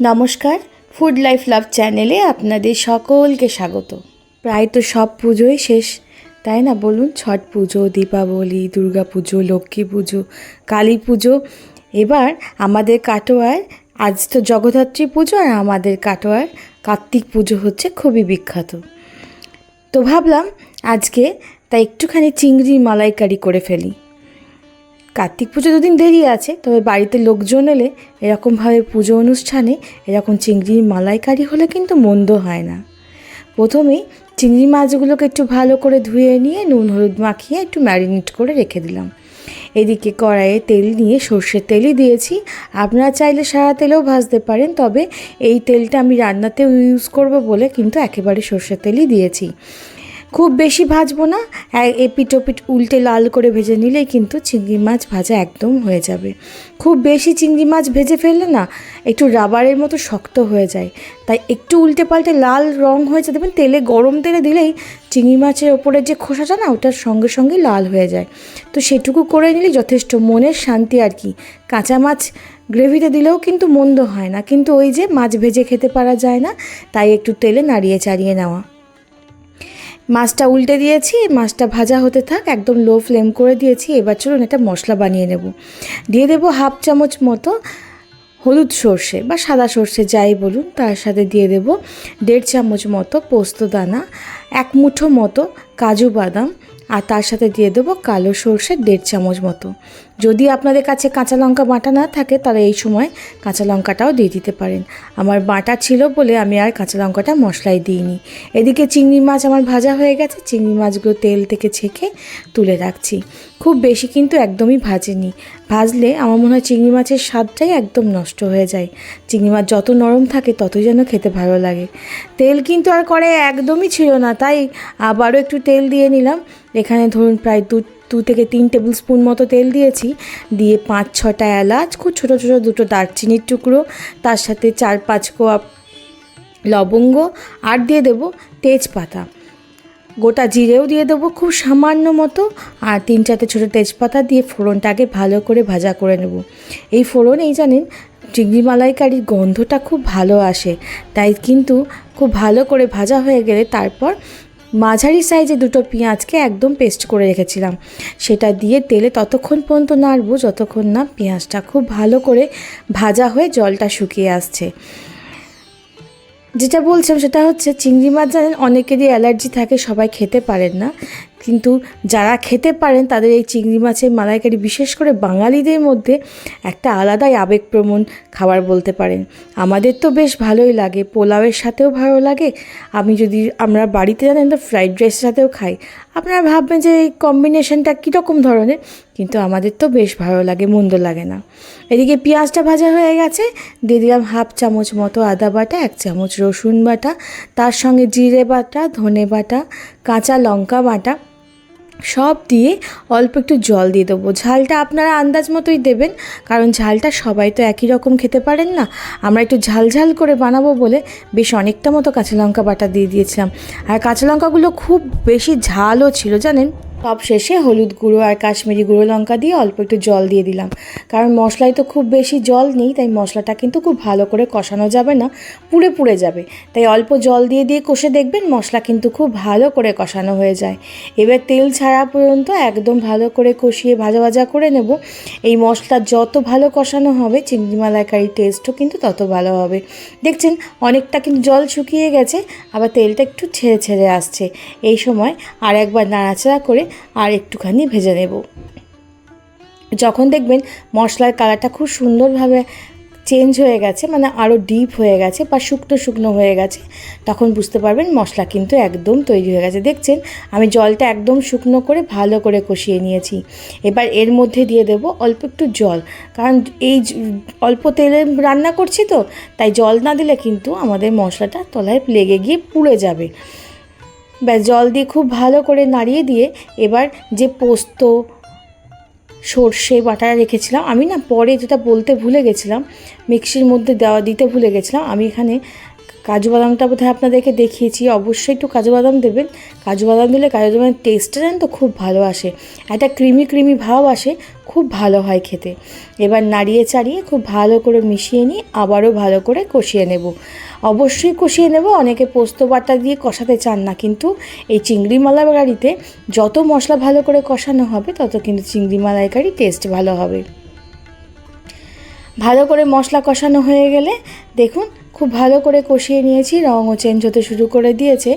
নমস্কার food life love চ্যানেলে আপনাদের সকলকে স্বাগত। প্রায় তো সব পুজোই শেষ, তাই না বলুন? ছট পুজো, দীপাবলি, দুর্গা পুজো, লক্ষ্মী পুজো, কালী পুজো। এবার আমাদের কাটোয়ায়, আজ তো জগদ্ধাত্রী পুজো আর আমাদের কাটোয়ার কার্তিক পুজো হচ্ছে খুবই বিখ্যাত। তো ভাবলাম আজকে তাই একটুখানি চিংড়ি মালাইকারি করে ফেলি। কার্তিক পুজো দুদিন দেরি আছে, তবে বাড়িতে লোকজন এলে এরকমভাবে পুজো অনুষ্ঠানে এরকম চিংড়ির মালাইকারি হলে কিন্তু মন্দ হয় না। প্রথমেই চিংড়ি মাছগুলোকে একটু ভালো করে ধুয়ে নিয়ে নুন হলুদ মাখিয়ে একটু ম্যারিনেট করে রেখে দিলাম। এদিকে কড়াইয়ে তেল নিয়ে সর্ষের তেলই দিয়েছি। আপনারা চাইলে সারা তেলেও ভাজতে পারেন, তবে এই তেলটা আমি রান্নাতেও ইউজ করব বলে কিন্তু একেবারে সর্ষের তেলই দিয়েছি। খুব বেশি ভাজবো না। এপিট ওপিট উল্টে লাল করে ভেজে নিলেই কিন্তু চিংড়ি মাছ ভাজা একদম হয়ে যাবে। খুব বেশি চিংড়ি মাছ ভেজে ফেললে না একটু রাবারের মতো শক্ত হয়ে যায়। তাই একটু উল্টে পাল্টে লাল রং হয়ে হয়েছে দেখবেন তেলে গরম তেলে দিলেই চিংড়ি মাছের ওপরের যে খোসাটা না, ওটার সঙ্গে সঙ্গে লাল হয়ে যায়। তো সেটুকু করে নিলে যথেষ্ট মনের শান্তি আর কি। কাঁচা মাছ গ্রেভিতে দিলেও কিন্তু মন্দ হয় না। কিন্তু ওই যে মাছ ভেজে খেতে পারা যায় না, তাই একটু তেলে নাড়িয়ে চাড়িয়ে নেওয়া। মাছটা উল্টে দিয়েছি, মাছটা ভাজা হতে থাক, একদম লো ফ্লেম করে দিয়েছি, এবার চলুন একটা মশলা বানিয়ে নেব। দিয়ে দেবো হাফ চামচ মতো হলুদ সর্ষে বা সাদা সর্ষে, যাই বলুন, তার সাথে দিয়ে দেব দেড় চামচ মতো পোস্ত দানা, এক মুঠো মতো কাজু বাদাম, আর তার সাথে দিয়ে দেবো কালো সর্ষে দেড় চামচ মতো। যদি আপনাদের কাছে কাঁচা লঙ্কা বাটা না থাকে, তাহলে এই সময় কাঁচা লঙ্কাটাও দিয়ে দিতে পারেন। আমার বাটা ছিল বলে আমি আর কাঁচা লঙ্কাটা মশলায় দিইনি। এদিকে চিংড়ি মাছ আমার ভাজা হয়ে গেছে, চিংড়ি মাছগুলো তেল থেকে ছেঁকে তুলে রাখছি। খুব বেশি কিন্তু একদমই ভাজেনি। ভাজলে আমার মনে হয় চিংড়ি মাছের স্বাদটাই একদম নষ্ট হয়ে যায়। চিংড়ি মাছ যত নরম থাকে, ততই যেন খেতে ভালো লাগে। তেল কিন্তু আর করে একদমই ছিল না, তাই আবারও একটু তেল দিয়ে নিলাম। এখানে ধরুন প্রায় দু দু থেকে তিন টেবিল স্পুন মতো তেল দিয়েছি। দিয়ে পাঁচ, ছটা এলাচ, খুব ছোটো ছোটো দুটো দারচিনির টুকরো, তার সাথে চার, পাঁচ কোয়া লবঙ্গ, আর দিয়ে দেবো তেজপাতা। গোটা জিরেও দিয়ে দেবো খুব সামান্য মতো, আর তিন চারটে ছোটো তেজপাতা দিয়ে ফোড়নটাকে ভালো করে ভাজা করে নেব। এই ফোড়ন এই জানেন, চিংড়ি মালাইকারির গন্ধটা খুব ভালো আসে, তাই কিন্তু খুব ভালো করে ভাজা হয়ে গেলে তারপর মাঝারি সাইজে দুটো পেঁয়াজকে একদম পেস্ট করে রেখেছিলাম। সেটা দিয়ে তেলে ততক্ষণ পর্যন্ত নাড়বো, যতক্ষণ না পেঁয়াজটা খুব ভালো করে ভাজা হয়ে জলটা শুকিয়ে আসছে। যেটা বলছিলাম সেটা হচ্ছে, চিংড়ি মাছ জানেন, অনেকেরই অ্যালার্জি থাকে, সবাই খেতে পারেন না। কিন্তু যারা খেতে পারেন তাদের এই চিংড়ি মাছের মালাইকারি, বিশেষ করে বাঙালিদের মধ্যে একটা আলাদাই আবেগপ্রবণ খাবার বলতে পারেন। আমাদের তো বেশ ভালোই লাগে, পোলাওয়ের সাথেও ভালো লাগে। আমি যদি আমরা বাড়িতে জানেন তো ফ্রাইড রাইসের সাথেও খাই। আপনারা ভাববেন যে এই কম্বিনেশনটা কীরকম ধরনের, কিন্তু আমাদের তো বেশ ভালো লাগে, মন্দ লাগে না। এদিকে পেঁয়াজটা ভাজা হয়ে গেছে, দিয়ে দিলাম হাফ চামচ মতো আদা বাটা, এক চামচ রসুন বাটা, তার সঙ্গে জিরে বাটা, ধনে বাটা, কাঁচা লঙ্কা বাটা সব দিয়ে অল্প একটু জল দিয়ে দেবো। ঝালটা আপনারা আন্দাজ মতোই দেবেন, কারণ ঝালটা সবাই তো একই রকম খেতে পারেন না। আমরা একটু ঝাল ঝাল করে বানাবো বলে বেশ অনেকটা মতো কাঁচা লঙ্কা বাটা দিয়ে দিয়েছিলাম। আর কাঁচা লঙ্কাগুলো খুব বেশি ঝালও ছিল, জানেন? সব শেষে হলুদ গুঁড়ো আর কাশ্মীরি গুঁড়ো লঙ্কা দিয়ে অল্প একটু জল দিয়ে দিলাম। কারণ মশলায় তো খুব বেশি জল নেই, তাই মশলাটা কিন্তু খুব ভালো করে কষানো যাবে না, পুড়ে পুড়ে যাবে। তাই অল্প জল দিয়ে দিয়ে কষে দেখবেন মশলা কিন্তু খুব ভালো করে কষানো হয়ে যায়। এবার তেল ছাড়া পর্যন্ত একদম ভালো করে কষিয়ে ভাজা ভাজা করে নেব। এই মশলা যত ভালো কষানো হবে, চিংড়ি মালাইকারির টেস্টও কিন্তু তত ভালো হবে। দেখছেন, অনেকটা কিন্তু জল শুকিয়ে গেছে, আবার তেলটা একটু ছেড়ে ছেড়ে আসছে। এই সময় আর একবার নাড়াচাড়া করে আর একটুখানি ভেজে নেব। যখন দেখবেন মশলার কালারটা খুব সুন্দরভাবে চেঞ্জ হয়ে গেছে মানে আরও ডিপ হয়ে গেছে বা শুকনো শুকনো হয়ে গেছে, তখন বুঝতে পারবেন মশলা কিন্তু একদম তৈরি হয়ে গেছে। দেখছেন, আমি জলটা একদম শুকনো করে ভালো করে কষিয়ে নিয়েছি। এবার এর মধ্যে দিয়ে দেব অল্প একটু জল, কারণ এই অল্প তেলে রান্না করছি তো, তাই জল না দিলে কিন্তু আমাদের মশলাটা তলায় লেগে গিয়ে পুড়ে যাবে। ব্যাস, জল দিয়ে খুব ভালো করে নাড়িয়ে দিয়ে এবার যে পোস্ত, সর্ষে বাটা রেখেছিলাম, আমি না পরে যেটা বলতে ভুলে গেছিলাম, মিক্সির মধ্যে দেওয়া দিতে ভুলে গেছিলাম, আমি এখানে কাজু বাদামটা বোধহয় আপনাদেরকে দেখিয়েছি। অবশ্যই একটু কাজু বাদাম দেবেন। কাজু বাদাম দিলে কাজু বাদামের টেস্টটা জানেন তো খুব ভালো আসে। একটা ক্রিমি ক্রিমি ভাব আসে, খুব ভালো হয় খেতে। এবার নাড়িয়ে চাড়িয়ে খুব ভালো করে মিশিয়ে নিই আবারও ভালো করে কষিয়ে নেব। অবশ্যই কষিয়ে নেব, অনেকে পোস্ত বাটা দিয়ে কষাতে চান না, কিন্তু এই চিংড়ি মালাইকারিতে যত মশলা ভালো করে কষানো হবে, তত কিন্তু চিংড়ি মালাইকারি টেস্ট ভালো হবে। ভালো করে মশলা কষানো হয়ে গেলে দেখুন খুব ভালো করে কষিয়ে নিয়েছি, রঙও চেঞ্জ হতে শুরু করে দিয়েছে।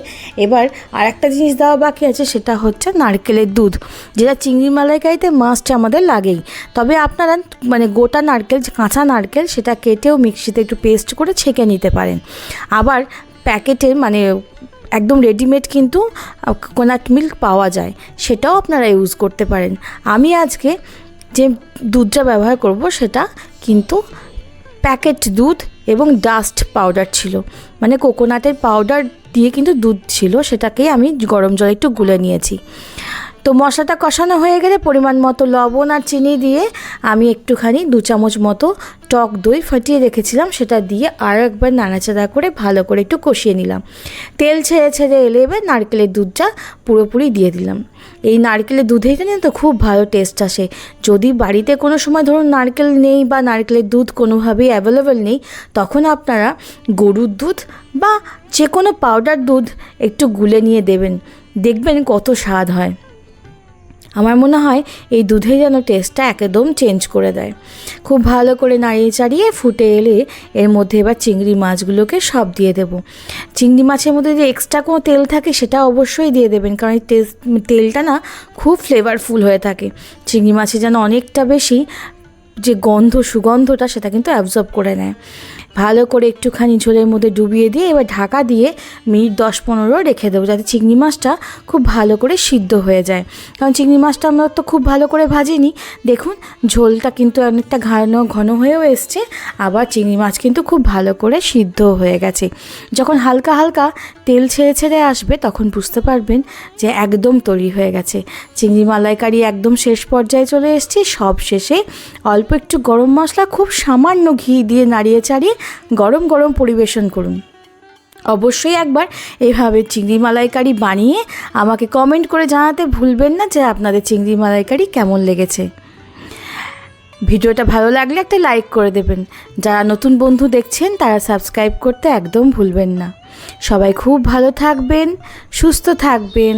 এবার আর একটা জিনিস দেওয়া বাকি আছে, সেটা হচ্ছে নারকেলের দুধ, যেটা চিংড়ি মালাইকারিতে মাস্ট আমাদের লাগেই। তবে আপনারা মানে গোটা নারকেল, কাঁচা নারকেল, সেটা কেটেও মিক্সিতে একটু পেস্ট করে ছেঁকে নিতে পারেন। আবার প্যাকেটে মানে একদম রেডিমেড কিন্তু কোকোনাট মিল্ক পাওয়া যায়, সেটাও আপনারা ইউজ করতে পারেন। আমি আজকে যে দুধটা ব্যবহার করব, সেটা কিন্তু প্যাকেট দুধ এবং ডাস্ট পাউডার ছিল। মানে কোকোনাটের পাউডার দিয়ে কিন্তু দুধ ছিল, সেটাকেই আমি গরম জলে একটু গুলে নিয়েছি। তো মশলাটা কষানো হয়ে গেলে পরিমাণ মতো লবণ আর চিনি দিয়ে আমি একটুখানি দু চামচ মতো টক দই ফাটিয়ে রেখেছিলাম। সেটা দিয়ে আরও একবার নাড়াচাড়া করে ভালো করে একটু কষিয়ে নিলাম। তেল ছেড়ে ছেড়ে এলে এবার নারকেলের দুধটা পুরোপুরি দিয়ে দিলাম। এই নারকেলের দুধেই জানেন তো খুব ভালো টেস্ট আসে। যদি বাড়িতে কোনো সময় ধরুন নারকেল নেই বা নারকেলের দুধ কোনোভাবেই অ্যাভেলেবেল নেই, তখন আপনারা গরুর দুধ বা যে কোনো পাউডার দুধ একটু গুলে নিয়ে দেবেন। দেখবেন কত স্বাদ হয়। আমার মনে হয় এই দুধে যেন টেস্টটা একদম চেঞ্জ করে দেয়। খুব ভালো করে নাড়িয়ে চাড়িয়ে ফুটে এলে এর মধ্যে এবার চিংড়ি মাছগুলোকে সব দিয়ে দেব। চিংড়ি মাছের মধ্যে যে এক্সট্রা কোনো তেল থাকে সেটা অবশ্যই দিয়ে দেবেন, কারণ এই তেলটা না খুব ফ্লেভারফুল হয়ে থাকে। চিংড়ি মাছে যেন অনেকটা বেশি যে গন্ধ, সুগন্ধটা সেটা কিন্তু অ্যাবজর্ব করে নেয়। ভালো করে একটুখানি ঝোলের মধ্যে ডুবিয়ে দিয়ে এবার ঢাকা দিয়ে মিনিট দশ পনেরো রেখে দেবো যাতে চিংড়ি মাছটা খুব ভালো করে সিদ্ধ হয়ে যায়। কারণ চিংড়ি মাছটা আমরা তো খুব ভালো করে ভাজিনি। দেখুন, ঝোলটা কিন্তু অনেকটা ঘন ঘন হয়েও এসছে, আবার চিংড়ি মাছ কিন্তু খুব ভালো করে সিদ্ধ হয়ে গেছে। যখন হালকা হালকা তেল ছেড়ে ছেড়ে আসবে, তখন বুঝতে পারবেন যে একদম তৈরি হয়ে গেছে। চিংড়ি মালাইকারি একদম শেষ পর্যায়ে চলে এসেছি। সব শেষে অল্প একটু গরম মশলা, খুব সামান্য ঘি দিয়ে নাড়িয়ে চাড়িয়ে গরম গরম পরিবেশন করুন। অবশ্যই একবার এভাবে চিংড়ি মালাইকারি বানিয়ে আমাকে কমেন্ট করে জানাতে ভুলবেন না যে আপনাদের চিংড়ি মালাইকারি কেমন লেগেছে। ভিডিওটা ভালো লাগলে একটা লাইক করে দেবেন। যারা নতুন বন্ধু দেখছেন, তারা সাবস্ক্রাইব করতে একদম ভুলবেন না। সবাই খুব ভালো থাকবেন, সুস্থ থাকবেন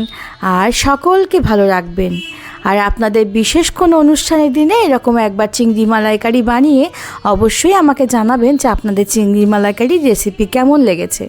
আর সকলকে ভালো রাখবেন। আর আপনাদের বিশেষ কোনো অনুষ্ঠানের দিনে এরকম একবার চিংড়ি মালাইকারি বানিয়ে অবশ্যই আমাকে জানাবেন যে আপনাদের চিংড়ি মালাইকারি রেসিপি কেমন লেগেছে।